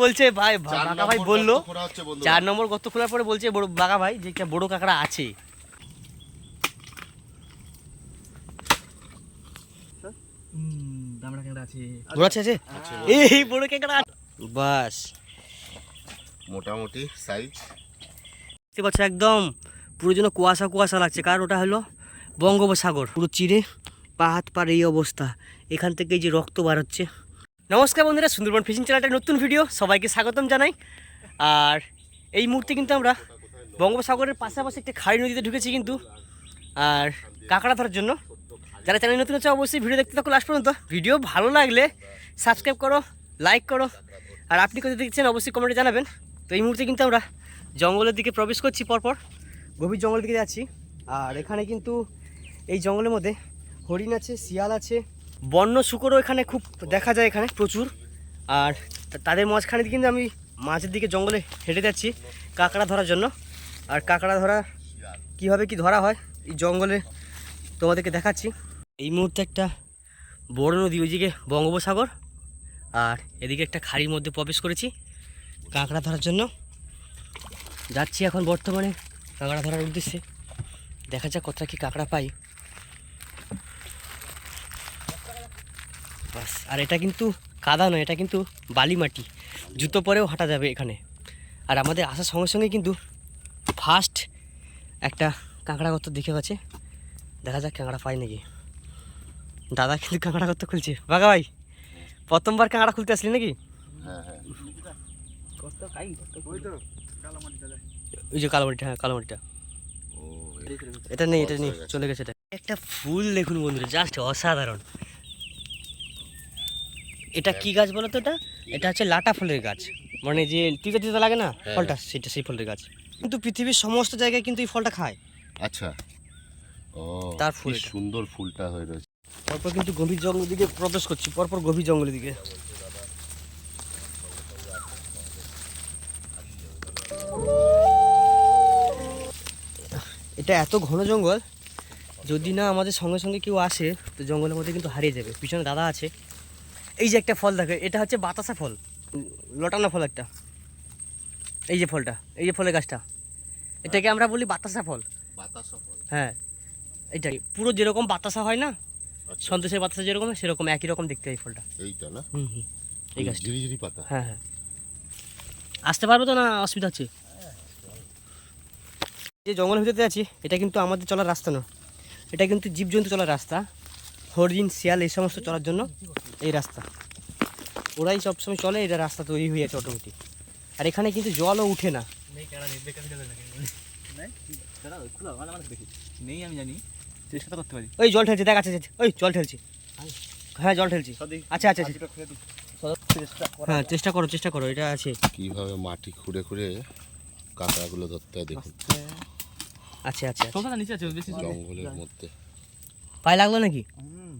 বলছে ভাই বাঘা ভাই বলল। চার নম্বর গর্ত খোলার পরে বলছে বড় বাঘা ভাই যে একটা বড় কাঁকড়া আছে। দামড়া কেন আছে। বড় আছে? আছে। এই বড় কাঁকড়া বাস। মোটামুটি সাইজ দেখতে পাচ্ছ একদম পুরো যেন কুয়াশা কুয়াশা লাগছে। কারণ ওটা হলো? বঙ্গোপসাগর। পুরো চিরে পা হাত পার এই অবস্থা। এখান থেকে যে রক্ত বার হচ্ছে। নমস্কার বন্ধুরা, সুন্দরবন ফিশিং চ্যানেলটার নতুন ভিডিও সবাইকে স্বাগতম জানাই। আর এই মুহূর্তে কিন্তু আমরা বঙ্গোপসাগরের পাশাপাশি একটা খাড়ি নদীতে ঢুকেছি কিন্তু, আর কাঁকড়া ধরার জন্য। যারা চ্যানেল নতুন হচ্ছে, অবশ্যই ভিডিও দেখতে থাকো লাস্ট পর্যন্ত। ভিডিও ভালো লাগলে সাবস্ক্রাইব করো লাইক করো। আর আপনি কোথায় দেখছেন, অবশ্যই কমেন্টে জানাবেন। তো এই মুহূর্তে কিন্তু আমরা জঙ্গলের দিকে প্রবেশ করছি পরপর, গভীর জঙ্গলের দিকে যাচ্ছি। আর এখানে কিন্তু এই জঙ্গলের মধ্যে হরিণ আছে, শিয়াল আছে বন্য শুকরও এখানে খুব দেখা যায় এখানে প্রচুর। আর তাদের মাঝখানে কিন্তু আমি মাঝের দিকে জঙ্গলে হেঁটে যাচ্ছি কাঁকড়া ধরার জন্য। আর কাঁকড়া ধরা কীভাবে কি ধরা হয়, এই জঙ্গলে তোমাদেরকে দেখাচ্ছি। এই মুহূর্তে একটা বড় নদী ওইদিকে বঙ্গোপসাগর। আর এদিকে একটা খাড়ির মধ্যে প্রবেশ করেছি কাঁকড়া ধরার জন্য। যাচ্ছি এখন বর্তমানে কাঁকড়া ধরার উদ্দেশ্যে। দেখা যাক কতটা কি কাঁকড়া পাই। বাস, আর এটা কিন্তু কাদা নয়, এটা কিন্তু বালি মাটি। জুতো পরেও হাঁটা যাবে এখানে। আর আমাদের আসার সঙ্গে সঙ্গে কিন্তু ফার্স্ট একটা কাঁকড়া গর্ত দেখে গেছে দেখা যাক কাঁকড়া পাই নাকি। দাদা কিন্তু কাঁকড়া গর্ত খুলছে। বাঘা ভাই, প্রথমবার কাঁকড়া খুলতে আসলি নাকি? ওই যে কালো মাটিটা হ্যাঁ কালো মাটিটা। এটা নেই এটা নেই, চলে গেছে এটা। একটা ফুল দেখুন বন্ধুরা জাস্ট অসাধারণ। এটা কি গাছ বলো তো এটা? এটা হচ্ছে লাটা ফুলের গাছ। মানে যে তিতা তিতা লাগে না হ্যাঁ। ফলটা সেটা সেই ফলের গাছ। কিন্তু পৃথিবীর সমস্ত জায়গায় কিন্তু এই ফলটা খায়। আচ্ছা। ও তার ফুল সুন্দর ফুলটা হয়ে রয়েছে। পরপর কিন্তু গভীর জঙ্গলের দিকে প্রবেশ করছি পরপর গভীর জঙ্গলের দিকে। এটা এত ঘন জঙ্গল যদি না আমাদের সঙ্গে সঙ্গে কেউ আসে তো জঙ্গলের মধ্যে কিন্তু হারিয়ে যাবে। পিছনে দাদা আছে। এই যে একটা ফল দেখে এটা হচ্ছে বাতাসা ফল লটানো ফল একটা। এই যে ফলটা এই যে ফলের গাছটা। এটাকে আমরা বলি বাতাসা ফল। বাতাসা ফল। হ্যাঁ এটাই পুরো যেরকম বাতাসা হয় না আচ্ছা। সন্তোষের বাতাসা যেরকম সেরকম একই রকম দেখতে এই ফলটা। এইটা না? হুম হুম এই গাছটা। ঝিরি ঝিরি পাতা। হ্যাঁ হ্যাঁ। আসতে পারব তো না অসুবিধা হচ্ছে? যে জঙ্গলের ভিতরে আছি এটা কিন্তু আমাদের চলার রাস্তা না এটা কিন্তু জীবজন্তু চলার রাস্তা। হরিণ শিয়াল এই সমস্ত চলার জন্য এই রাস্তা। ওরাই সবসময় চলে এটা রাস্তা তৈরি হয়ে আছে অটোমেটিক আর এখানে কিন্তু জলও উঠে না। নেই কেন নেই বেকার বেকার লাগে। নাই? দাঁড়া খোলা ভালো ভালো দেখি। নেই আমি জানি চেষ্টা করতে পারি। ওই জল ঠেলছে দেখ আছে আছে, ওই জল ঠেলছি। হ্যাঁ জল ঠেলছি। আচ্ছা আচ্ছা আচ্ছা। হ্যাঁ চেষ্টা করো চেষ্টা করো এটা আছে। কীভাবে মাটি খুঁড়ে খুঁড়ে কাঁকড়াগুলো ধরতে হয় দেখুন। আছে আছে আছে। নিচে আছে বেশি জঙ্গলের মধ্যে। পায়ে লাগল নাকি? হুম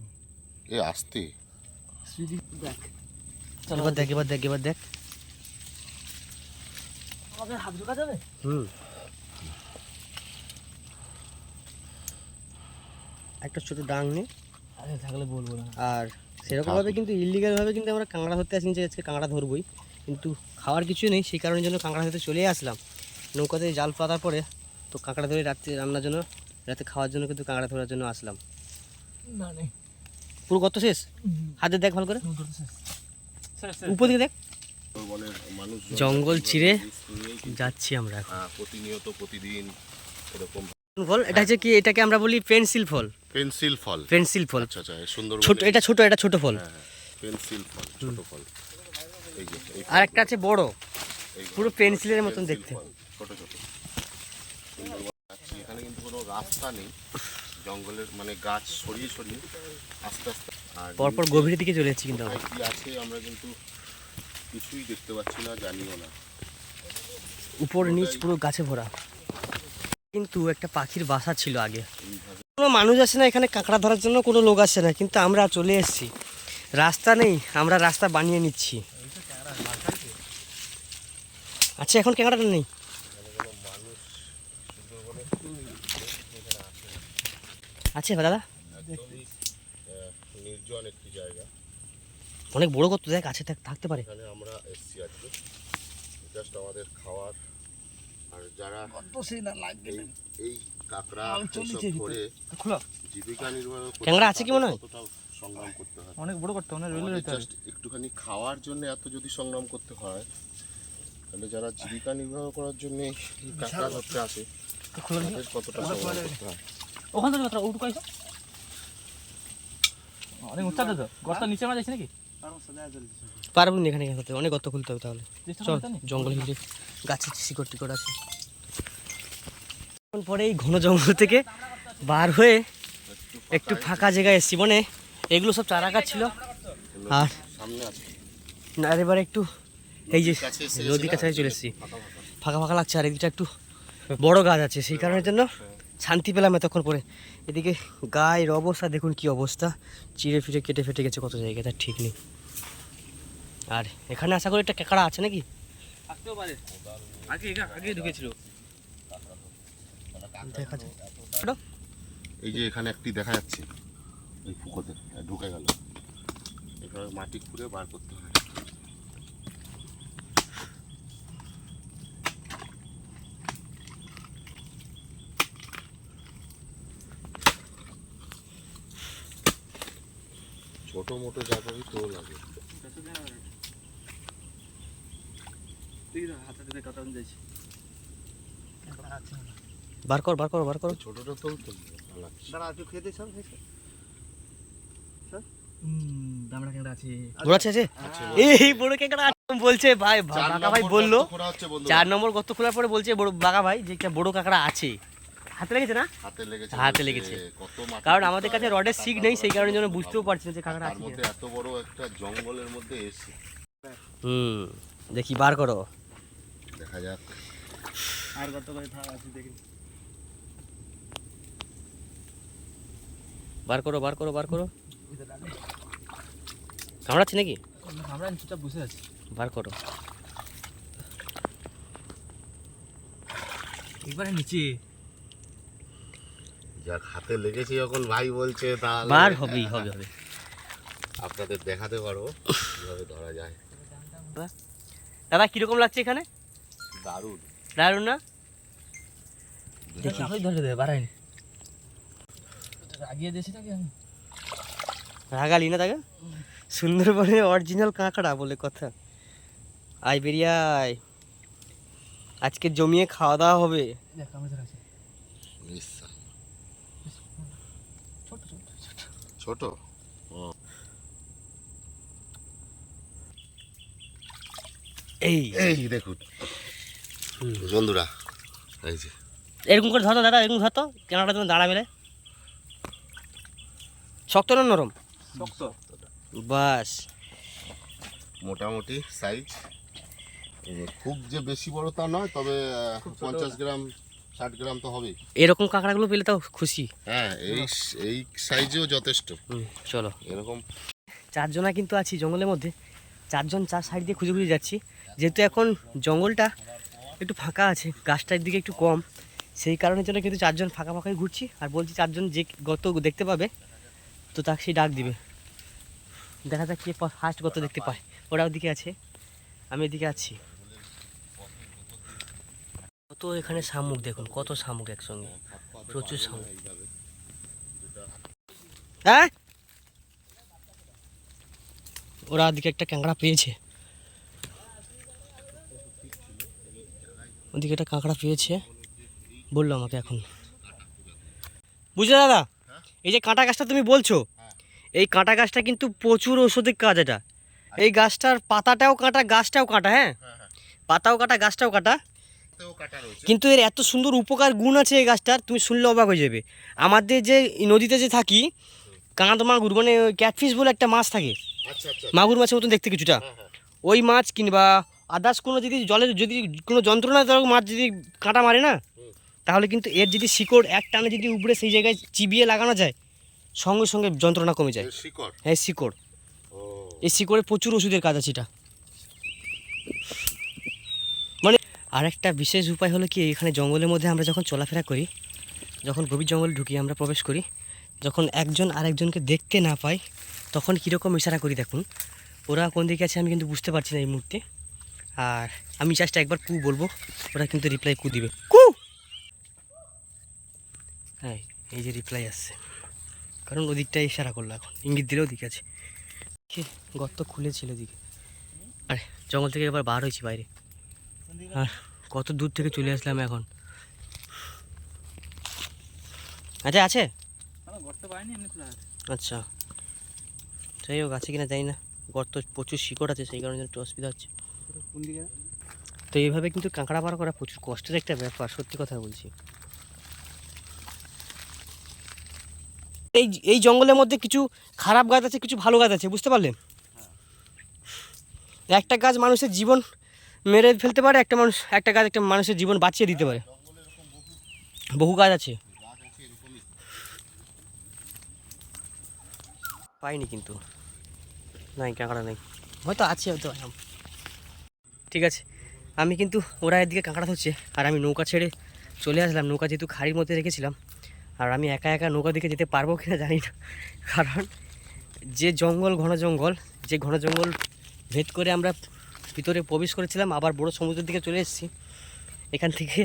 এ আসতে। দেখ এবার দেখ এবার দেখ এবার দেখ। হাত ঢোকা যাবে হুম। একটা ছোট ডাং নে। থাকলে বলব না। আর সেরকমভাবে কিন্তু ইলিগালভাবে কিন্তু আমরা কাঁকড়া ধরতে আসিনি যে আজকে কাঁকড়া ধরবই। কিন্তু খাওয়ার কিছু নেই সেই কারণের জন্য কাঁকড়া ধরতে চলে আসলাম। নৌকাতে জাল পাতার পরে তো কাঁকড়া ধরে রাত্রে রান্নার জন্য রাতে খাওয়ার জন্য কিন্তু কাঁকড়া ধরার জন্য আসলাম। না নেই পুরো কত শেষ হাতে দেখ ভালো করে উপর দিকে দেখ জঙ্গল চিরে যাচ্ছি আমরা এখন হ্যাঁ, প্রতিনিয়ত প্রতিদিন এরকম ফল এটা হচ্ছে কি এটাকে আমরা বলি পেন্সিল ফল পেন্সিল ফল পেন্সিল ফল আচ্ছা আচ্ছা সুন্দর ছোট এটা ছোট এটা ছোট ফল পেন্সিল ফল ছোট ফল এই যে আর একটা আছে বড় পুরো পেন্সিলের মতন দেখতে ছোট ছোট এখানে কিন্তু কোনো রাস্তা নেই জঙ্গলের মানে গাছ সরিয়ে সরিয়ে আস্তে আস্তে আর পরপর গভীরের দিকে চলে যাচ্ছি কিন্তু কি আছে আমরা কিন্তু কিছুই দেখতে পাচ্ছি না জানিও না। উপর নিচ পুরো গাছে ভরা। কিন্তু একটা পাখির বাসা ছিল আগে। কোনো মানুষ আসে না এখানে কাঁকড়া ধরার জন্য কোনো লোক আসে না কিন্তু আমরা চলে এসেছি। রাস্তা নেই আমরা রাস্তা বানিয়ে নিচ্ছি। আচ্ছা এখন ক্যাংড়াটা নেই? আছে দাদা? নির্জন একটি জায়গা অনেক বড় কত দেখ আছে থাক- থাকতে পারে। এখানে আমরা এসছি আজকে। জাস্ট আমাদের খাওয়ার আর যারা কত সেই না লাগবে এই কাঁকড়া খোলা। জীবিকা নির্বাহ করতে ট্যাংরা আছে কি মনে হয়? সংগ্রাম করতে হয়। অনেক বড় করতে অনেক রেলে জাস্ট একটুখানি খাওয়ার জন্য এত যদি সংগ্রাম করতে হয় তাহলে যারা জীবিকা নির্বাহ করার জন্য কাঁকড়া ধরতে আসে তাদের কতটা সংগ্রাম করতে হয়? ওখান থেকে মাত্র উঠু কাইছো অনেক উচ্চাতে তো। গর্ত নিচে মারা যাচ্ছে নাকি? পারব না এখানে হতে অনেক গর্ত খুলতে হবে তাহলে। চল জঙ্গল ভিতরে। গাছের শিকড় টিকড় আছে। পরে এই ঘন জঙ্গল থেকে বার হয়ে একটু ফাঁকা জায়গায় এসছি। মানে এগুলো সব চারা গাছ ছিল। আর আছে এবারে একটু এই যে নদীর কাছে না, চলে এসেছি। ফাঁকা ফাঁকা। ফাঁকা ফাঁকা লাগছে। আর এদিকটা একটু বড় গাছ আছে। সেই কারণের জন্য শান্তি পেলাম এতক্ষণ পরে। এদিকে গায়ের অবস্থা দেখুন কি অবস্থা। চিড়ে ফিরে কেটে ফেটে গেছে কত জায়গায় তার ঠিক নেই। আর এখানে আশা করি একটা কেকড়া আছে নাকি? থাকতেও পারে। আগে আগে ঢুকেছিল। দেখা যায় এই যে এখানে একটি দেখা যাচ্ছে। এই ঢুকে গেল। মাটি খুঁড়ে বার করতে হয়। ছোট মোটো জায়গায় তো লাগে। বার কর বার কর বার কর। ছোটটা তো তো লাগছে। দামড়া কেন আছে। বড় আছে আছে? আছে এই বড় কেকড়া আছে। বলছে ভাই চার ভাই নম্বর বলল। চার নম্বর গর্ত খোলার পরে বলছে বড় বাঘা ভাই যে একটা বড় কাঁকড়া আছে। হাতে লেগেছে না? হাতে লেগেছে হাতে লেগেছে। কারণ আমাদের কাছে রডের সিগ নেই সেই কারণের জন্য বুঝতেও পারছি না যে কাঁকড়া আছে। মধ্যে এত বড় একটা জঙ্গলের মধ্যে এসে। হুম দেখি বার করো। দেখা যাক। আর কত করে থাক আছে দেখি। বার করো বার করো বার করো। কামড়াচ্ছে নাকি? আমরা চুপচাপ বসে আছি। বার করো। একবারে নিচে। যাক হাতে লেগেছে যখন ভাই বলছে তাহলে বার হবেই হবে হবে। আপনাদের দেখাতে পারব কীভাবে ধরা যায়। দাদা কীরকম লাগছে এখানে? দারুণ। দারুণ না? দেখি। ধরে বাড়াইনি রাগিয়ে দিয়েছি নাকি আমি? রাগালি না তাকে? সুন্দরবনের অরিজিনাল কাঁকড়া বলে কথা। আই বেরিয়ে আয়। আজকে জমিয়ে খাওয়া দাওয়া হবে। দেখ আছি নিশ্চয় ছোট ছোট ছোট? এই। এই দেখুন। বন্ধুরা এই যে। এরকম করে ধরতো দাদা এরকম ধরতো কেনাটা তুমি দাঁড়া মেলে। শক্ত না নরম? শক্ত। বাস। মোটামুটি সাইজ খুব যে বেশি বড় তা নয় তবে পঞ্চাশ গ্রাম ষাট গ্রাম তো হবেই। এরকম কাঁকড়াগুলো পেলে তাও খুশি। হ্যাঁ এই এই সাইজেও যথেষ্ট। হুম চলো। এরকম চারজনা কিন্তু আছি জঙ্গলের মধ্যে। চারজন চার সাইড দিয়ে খুঁজে খুঁজে যাচ্ছি। যেহেতু এখন জঙ্গলটা একটু ফাঁকা আছে গাছটার দিকে একটু কম সেই কারণের জন্য কিন্তু চারজন ফাঁকা ফাঁকাই ঘুরছি। আর বলছি চারজন যে গত দেখতে পাবে তো তাকে সেই ডাক দিবে। দেখা যাক কে ফার্স্ট গত দেখতে পায়। ওরা ওদিকে আছে আমি এদিকে আছি। এখানে শামুক দেখুন কত শামুক একসঙ্গে। প্রচুর শামুক। হ্যাঁ? ওরা ওদিকে একটা ক্যাংড়া পেয়েছে। ওদিকে একটা কাঁকড়া পেয়েছে। বলল আমাকে এখন। বুঝলে দাদা? এই যে কাঁটা গাছটা তুমি বলছো এই কাঁটা গাছটা কিন্তু প্রচুর ওষুধের কাজ এটা। এই গাছটার পাতাটাও কাঁটা গাছটাও কাঁটা হ্যাঁ। পাতাও কাটা গাছটাও কাটা? কিন্তু এর এত সুন্দর উপকার গুণ আছে এই গাছটার তুমি শুনলে অবাক হয়ে যাবে। আমাদের যে নদীতে যে থাকি কাঁদ মাগুর মানে ক্যাটফিশ বলে একটা মাছ থাকে। আচ্ছা আচ্ছা মাগুর মাছের মতন দেখতে কিছুটা। হ্যাঁ, হ্যাঁ। ওই মাছ কিংবা আদার্স কোনো যদি জলের যদি কোনো যন্ত্রণা ধরো মাছ যদি কাঁটা মারে না তাহলে কিন্তু এর যদি শিকড় এক টানে যদি উপরে সেই জায়গায় চিবিয়ে লাগানো যায় সঙ্গে সঙ্গে যন্ত্রণা কমে যায়। শিকড়? হ্যাঁ শিকড়। এই শিকড়ে প্রচুর ওষুধের কাজ আছে এটা। মানে আরেকটা বিশেষ উপায় হলো কি, এখানে জঙ্গলের মধ্যে আমরা যখন চলাফেরা করি, যখন গভীর জঙ্গলে ঢুকি, আমরা প্রবেশ করি, যখন একজন আরেকজনকে দেখতে না পাই, তখন কীরকম ইশারা করি দেখুন। ওরা কোন দিকে আছে আমি কিন্তু বুঝতে পারছি না এই মুহূর্তে। আর আমি জাস্ট একবার কু বলব, ওরা কিন্তু রিপ্লাই কু দিবে। কু! হ্যাঁ এই যে রিপ্লাই আসছে। কারণ ওদিকটাই ইশারা করল এখন, ইঙ্গিত দিলেও দিকে আছে। গর্ত খুলেছিল ওদিকে আরে, জঙ্গল থেকে এবার বার হয়েছি বাইরে। আর কত দূর থেকে চলে আসলাম এখন? আচ্ছা আছে? আচ্ছা। যাই হোক, আছে কিনা জানি না। গর্ত প্রচুর শিকড় আছে, সেই কারণে একটু অসুবিধা হচ্ছে। তো এইভাবে কিন্তু কাঁকড়া পাড়া করা প্রচুর কষ্টের একটা ব্যাপার, সত্যি কথা বলছি। এই এই জঙ্গলের মধ্যে কিছু খারাপ গাছ আছে, কিছু ভালো গাছ আছে, বুঝতে পারলেন একটা গাছ মানুষের জীবন মেরে ফেলতে পারে, একটা মানুষ, একটা গাছ একটা মানুষের জীবন বাঁচিয়ে দিতে পারে। বহু গাছ আছে। পাইনি কিন্তু। নাই, কাঁকড়া নেই। হয়তো আছে, হয়তো ঠিক আছে, আমি কিন্তু ওরা এদিকে কাঁকড়া ধরছে, আর আমি নৌকা ছেড়ে চলে আসলাম। নৌকা যেহেতু খাড়ির মধ্যে রেখেছিলাম, আর আমি একা একা নৌকা দিকে যেতে পারব কিনা জানি না। কারণ যে জঙ্গল, ঘন জঙ্গল, যে ঘন জঙ্গল ভেদ করে আমরা ভিতরে প্রবেশ করেছিলাম, আবার বড় সমুদ্রের দিকে চলে এসেছি। এখান থেকে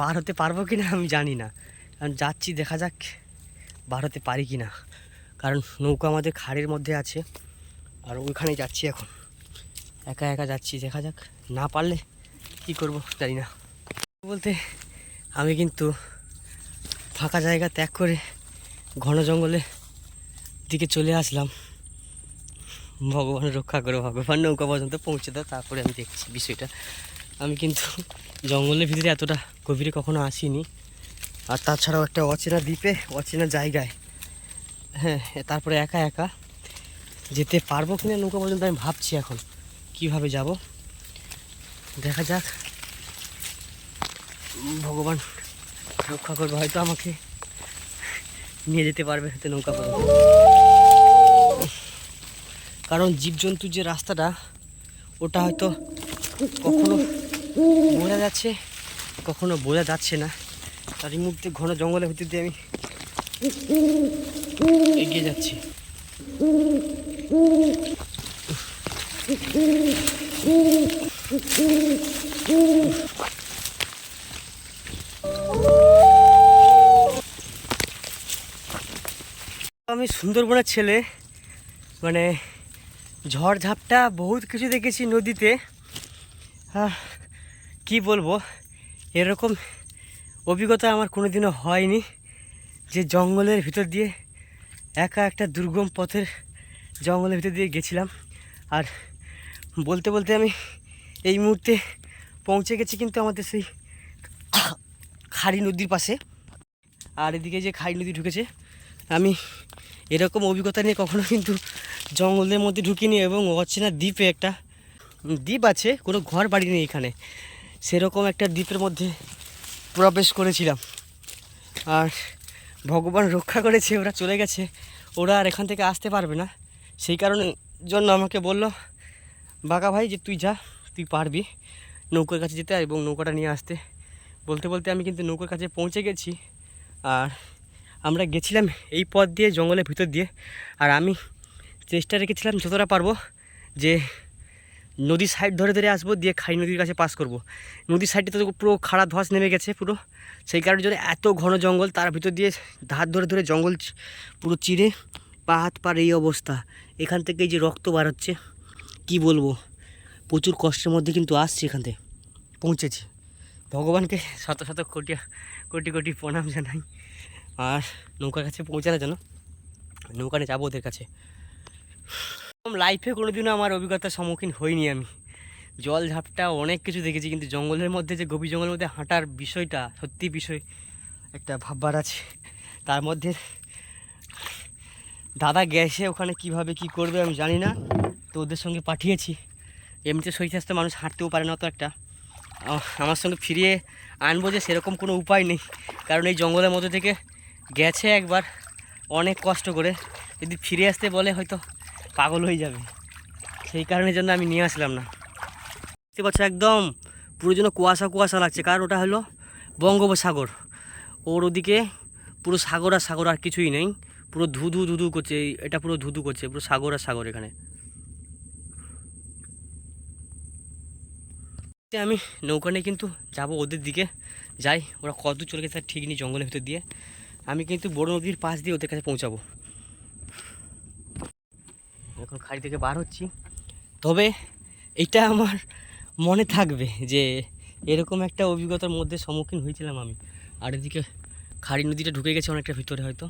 বার হতে পারব কি না আমি জানি না। কারণ যাচ্ছি, দেখা যাক বার হতে পারি কি না কারণ নৌকা আমাদের খাড়ের মধ্যে আছে, আর ওইখানে যাচ্ছি এখন। একা একা যাচ্ছি, দেখা যাক। না পারলে কি করব, জানি না। বলতে আমি কিন্তু ফাঁকা জায়গা ত্যাগ করে ঘন জঙ্গলে দিকে চলে আসলাম। ভগবান রক্ষা করে, ভগবান নৌকা পর্যন্ত পৌঁছে দাও, তারপরে আমি দেখছি বিষয়টা। আমি কিন্তু জঙ্গলের ভিতরে এতটা গভীরে কখনো আসিনি। আর তাছাড়াও একটা অচেনা দ্বীপে, অচেনা জায়গায় হ্যাঁ তারপরে একা একা যেতে পারব কিনা নৌকা পর্যন্ত আমি ভাবছি এখন। কীভাবে যাব? দেখা যাক। ভগবান রক্ষা করবে, হয়তো আমাকে নিয়ে যেতে পারবে হয়তো নৌকা পর্যন্ত। কারণ জীবজন্তুর যে রাস্তাটা, ওটা হয়তো কখনো বোঝা যাচ্ছে, কখনো বোঝা যাচ্ছে না। তার এই মুহূর্তে ঘন জঙ্গলের ভিতর দিয়ে আমি এগিয়ে যাচ্ছি। আমি সুন্দরবনের ছেলে মানে ঝড় ঝাপটা বহুত কিছু দেখেছি নদীতে। কি বলব? এরকম অভিজ্ঞতা আমার কোনোদিনও হয়নি যে জঙ্গলের ভিতর দিয়ে একা একটা দুর্গম পথের জঙ্গলের ভিতর দিয়ে গেছিলাম। আর বলতে বলতে আমি এই মুহূর্তে পৌঁছে গেছি কিন্তু আমাদের সেই খাড়ি নদীর পাশে। আর এদিকে যে খাড়ি নদী ঢুকেছে, আমি এরকম অভিজ্ঞতা নিয়ে কখনো কিন্তু জঙ্গলের মধ্যে ঢুকিনি এবং অচেনা দ্বীপে একটা দ্বীপ আছে, কোনো ঘর বাড়ি নেই এখানে। সেরকম একটা দ্বীপের মধ্যে প্রবেশ করেছিলাম। আর ভগবান রক্ষা করেছে, ওরা চলে গেছে। ওরা আর এখান থেকে আসতে পারবে না। সেই কারণে জন্য আমাকে বলল, বাঘা ভাই, যে তুই যা, তুই পারবি নৌকার কাছে যেতে এবং নৌকাটা নিয়ে আসতে। বলতে বলতে আমি কিন্তু নৌকার কাছে পৌঁছে গেছি। আর আমরা গেছিলাম এই পথ দিয়ে, জঙ্গলের ভিতর দিয়ে। আর আমি চেষ্টা রেখেছিলাম যতটা পারব যে নদীর সাইড ধরে ধরে আসব, দিয়ে খাই নদীর কাছে পাস করব। নদীর সাইডে তো পুরো খাড়া ধস নেমে গেছে পুরো। সেই কারণে জন্য এত ঘন জঙ্গল, তার ভিতর দিয়ে ধার ধরে ধরে জঙ্গল পুরো চিরে পা হাত পার এই অবস্থা। এখান থেকে যে রক্ত বার হচ্ছে, কি বলব? প্রচুর কষ্টের মধ্যে কিন্তু আসছি এখান থেকে, পৌঁছেছি। ভগবানকে শত শত কোটি কোটি কোটি প্রণাম জানাই। আর নৌকার কাছে পৌঁছানোর জন্য নৌকানে যাব ওদের কাছে। লাইফে কোনোদিনও আমার অভিজ্ঞতার সম্মুখীন হইনি আমি। জল ঝাপটা অনেক কিছু দেখেছি, কিন্তু জঙ্গলের মধ্যে যে গভীর জঙ্গলের মধ্যে হাঁটার বিষয়টা, সত্যি বিষয়, একটা ভাববার আছে। তার মধ্যে দাদা গেছে ওখানে কীভাবে কি করবে আমি জানি না, তো ওদের সঙ্গে পাঠিয়েছি। এমনিতে শরীর স্বাস্থ্য মানুষ হাঁটতেও পারে না তো একটা। আমার সঙ্গে ফিরিয়ে আনব যে সেরকম কোনো উপায় নেই, কারণ এই জঙ্গলের মধ্যে থেকে গেছে একবার, অনেক কষ্ট করে। যদি ফিরে আসতে বলে, হয়তো পাগল হয়ে যাবে। সেই কারণের জন্য আমি নিয়ে আসলাম না। দেখতে পাচ্ছ একদম, পুরো যেন কুয়াশা কুয়াশা লাগছে। কারণ ওটা হলো বঙ্গোপসাগর। ওর ওদিকে পুরো সাগর আর সাগর আর কিছুই নেই। পুরো ধুধু ধুধু করছে এটা পুরো ধুধু করছে, পুরো সাগর আর সাগর এখানে। আমি নৌকা নিয়ে কিন্তু যাব ওদের দিকে। যাই, ওরা কত চলে গেছে ঠিক নেই জঙ্গলের ভিতর দিয়ে। আমি কিন্তু বড় নদীর পাশ দিয়ে ওদের কাছে পৌঁছাবো। এখন খাড়ি থেকে বার হচ্ছি। তবে এটা আমার মনে থাকবে যে এরকম একটা অভিজ্ঞতার মধ্যে সম্মুখীন হয়েছিলাম আমি। আর এদিকে খাড়ি নদীটা ঢুকে গেছে অনেকটা ভিতরে হয়তো।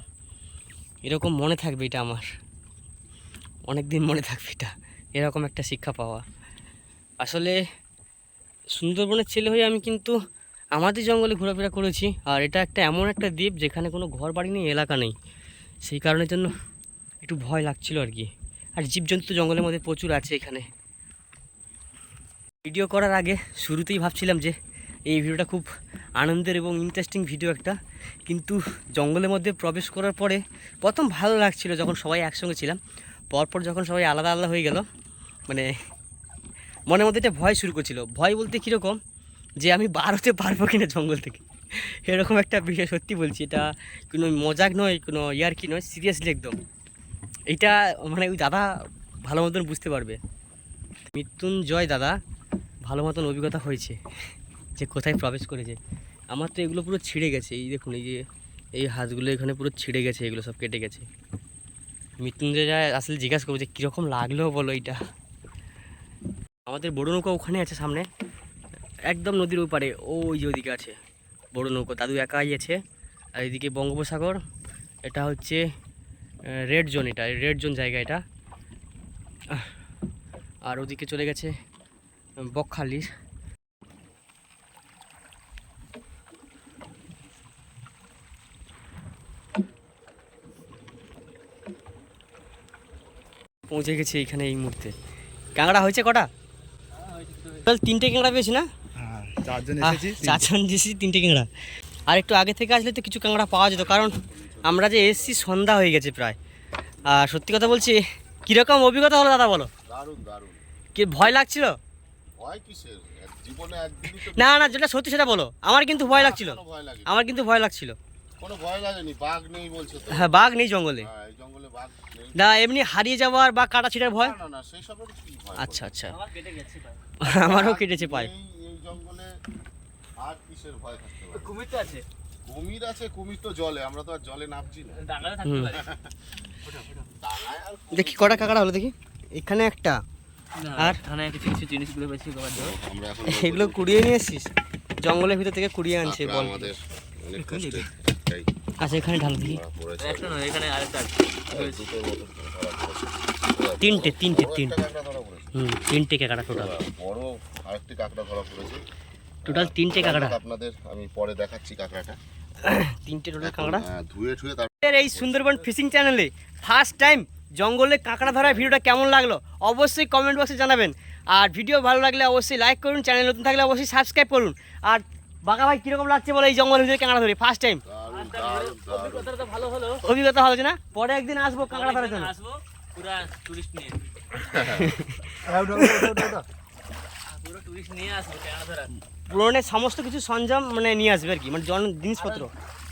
এরকম মনে থাকবে এটা আমার। অনেক দিন মনে থাকবে এটা। এরকম একটা শিক্ষা পাওয়া। আসলে সুন্দরবনের ছেলে হয়ে আমি কিন্তু আমাদের জঙ্গলে ঘোরাফেরা করেছি, আর এটা একটা এমন একটা দ্বীপ যেখানে কোনো ঘর বাড়ি নেই, এলাকা নেই। সেই কারণের জন্য একটু ভয় লাগছিল আর কি। আর জীবজন্তু জঙ্গলের মধ্যে প্রচুর আছে এখানে। ভিডিও করার আগে শুরুতেই ভাবছিলাম যে এই ভিডিওটা খুব আনন্দের এবং ইন্টারেস্টিং ভিডিও একটা। কিন্তু জঙ্গলের মধ্যে প্রবেশ করার পরে প্রথম ভালো লাগছিল যখন সবাই একসঙ্গে ছিলাম। পরপর যখন সবাই আলাদা আলাদা হয়ে গেল মানে মনের মধ্যে একটা ভয় শুরু করছিল। ভয় বলতে কীরকম যে আমি বার হতে পারব কিনা জঙ্গল থেকে। এরকম একটা বিষয়, সত্যি বলছি, এটা কোনো মজাক নয়, কোনো ইয়ার কি নয় সিরিয়াসলি একদম। এইটা মানে ওই দাদা ভালো মতন বুঝতে পারবে। মৃত্যুঞ্জয় দাদা ভালো মতন অভিজ্ঞতা হয়েছে, যে কোথায় প্রবেশ করেছে। আমার তো এগুলো পুরো ছিঁড়ে গেছে, এই দেখুন, এই যে, এই হাতগুলো এখানে পুরো ছিঁড়ে গেছে, এগুলো সব কেটে গেছে। মৃত্যুঞ্জয় আসলে জিজ্ঞাসা করব যে কীরকম লাগল বলো এইটা? আমাদের বড় নৌকা ওখানে আছে সামনে। একদম নদীর ওপারে ওই যে ওইদিকে আছে বড় নৌকা দাদু একাই আছে। আর এদিকে বঙ্গোপসাগর এটা হচ্ছে রেড জোন এটা রেড জোন জায়গা এটা। আর ওদিকে চলে গেছে বকখালি পৌঁছে গেছে এইখানে এই মুহূর্তে। কাঁকড়া হয়েছে কটা? টোটাল তিনটে কাঁকড়া পেয়েছি না? হ্যাঁ চারজন এসেছি তিনটে কাঁকড়া আর একটু আগে থেকে আসলে তো কিছু কাঁকড়া পাওয়া যেত কারণ আমরা যে এসছি সন্ধ্যা হয়ে গেছে প্রায়। আর সত্যি কথা বলছি কীরকম অভিজ্ঞতা হলো দাদা বলো? দারুণ দারুণ। কি ভয় লাগছিল? না না যেটা সত্যি সেটা বলো। আমার কিন্তু ভয় লাগছিল। আমার কিন্তু ভয় লাগছিল। কোনো ভয় লাগেনি বাঘ নেই বলছে তো? হ্যাঁ বাঘ নেই জঙ্গলে। হ্যাঁ না এমনি হারিয়ে যাওয়ার বা কাটা ছিটার ভয়? না না না সেই সবের কি ভয় আচ্ছা আচ্ছা। আমারও কেটেছে পায়। আর কিসের ভয় থাকতে পারে? কুমির তো আছে। কুমির আছে কুমির তো জলে আমরা তো আর জলে নামছি না। ডাঙাতে থাকতে পারে। ডাঙায় আর দেখি কটা কাঁকড়া হলো দেখি। এখানে একটা আর? এখানে কিছু কিছু জিনিসগুলো বেশি খাবার দেবো আমরা এখন এগুলো কুড়িয়ে নিয়ে এসছিস? জঙ্গলের ভিতর থেকে কুড়িয়ে আনছে বল। আমাদের অনেক কষ্টে। আচ্ছা এখানে ঢাল দেখি ধরা একটা নয় এখানে আরেকটা। তিনটে তিনটে বড় তিন একটা কাঁকড়া ধরা পড়েছে। হুম তিনটে কাঁকড়া টোটাল বড় আরেকটি কাঁকড়া ধরা পড়েছে। টোটাল তিনটে কাঁকড়া। আপনাদের আমি পরে দেখাচ্ছি কাঁকড়াটা। তিনটে টোটাল কাঁকড়া। ধুয়ে ধুয়ে তার এই সুন্দরবন ফিশিং চ্যানেলে ফার্স্ট টাইম জঙ্গলে কাঁকড়া ধরার ভিডিওটা কেমন লাগল অবশ্যই কমেন্ট বক্সে জানাবেন। আর ভিডিও ভালো লাগলে অবশ্যই লাইক করুন চ্যানেল নতুন থাকলে অবশ্যই সাবস্ক্রাইব করুন। আর বাঘা ভাই কীরকম লাগছে বলে এই জঙ্গলের ভিতরে কাঁকড়া ধরে ফার্স্ট টাইম অভিজ্ঞতাটা ভালো হলো। অভিজ্ঞতা হচ্ছে না? পরে একদিন আসব কাঁকড়া ধরার জন্য। আসব পুরা টুরিস্ট নিয়ে। পুরো টুরিস্ট নিয়ে আসব কেনা ধরা পুরনের সমস্ত কিছু সরঞ্জাম মানে নিয়ে আসবে আর কি মানে জন জিনিসপত্র।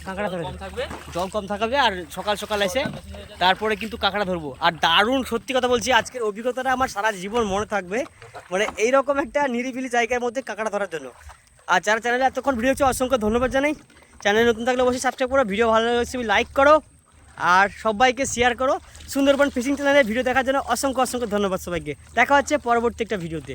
কাঁকড়া ধরে থাকবে। জল কম থাকবে আর সকাল সকাল এসে তারপরে কিন্তু কাঁকড়া ধরবো। আর দারুণ সত্যি কথা বলছি আজকের অভিজ্ঞতাটা আমার সারা জীবন মনে থাকবে। মানে এইরকম একটা নিরিবিলি জায়গার মধ্যে কাঁকড়া ধরার জন্য। আর যারা চ্যানেলে এতক্ষণ ভিডিও হচ্ছে অসংখ্য ধন্যবাদ জানাই। চ্যানেল নতুন থাকলে অবশ্যই সাবস্ক্রাইব করো ভিডিও ভালো লাগছে তুমি লাইক করো। আর সবাইকে শেয়ার করো। সুন্দরবন ফিশিং চ্যানেলে ভিডিও দেখার জন্য অসংখ্য অসংখ্য ধন্যবাদ সবাইকে। দেখা হচ্ছে পরবর্তী একটা ভিডিওতে